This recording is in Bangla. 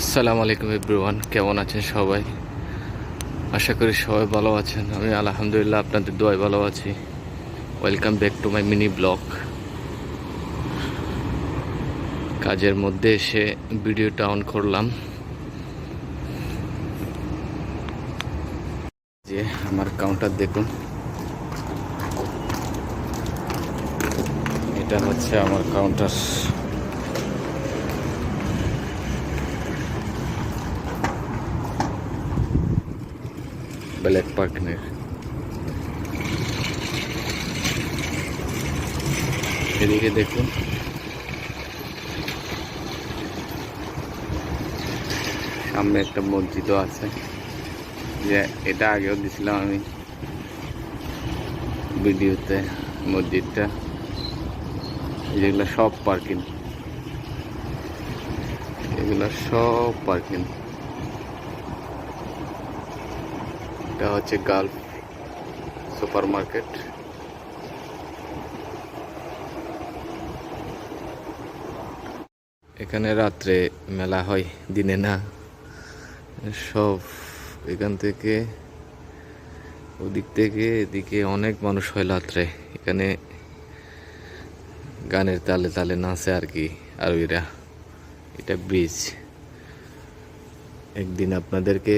আসসালামু আলাইকুম এভরিওয়ান, কেমন আছেন সবাই? আশা করি সবাই ভালো আছেন। আমি আলহামদুলিল্লাহ আপনাদের দোয়ায় ভালো আছি। Welcome back to my mini blog কাজের মধ্যে এসে ভিডিওটা অন করলাম। যে আমার কাউন্টার দেখুন। এটা হচ্ছে আমার কাউন্টার ব্ল্যাক পার্কিনের এদিকে দেখুন সামনে একটা মসজিদও আছে যে এটা আগেও দিছিলাম আমি ভিডিওতে মসজিদটা যেগুলো সব পার্কিং এগুলো সব পার্কিং এটা হচ্ছে গালফ সুপার মার্কেট এখানে রাত্রে মেলা হয়, দিনে না। সব এখান থেকে ওদিক থেকে এদিকে অনেক মানুষ হয় রাত্রে। এখানে গানের তালে তালে নাচে আর কি আরবিরা এটা ব্রিজ একদিন আপনাদেরকে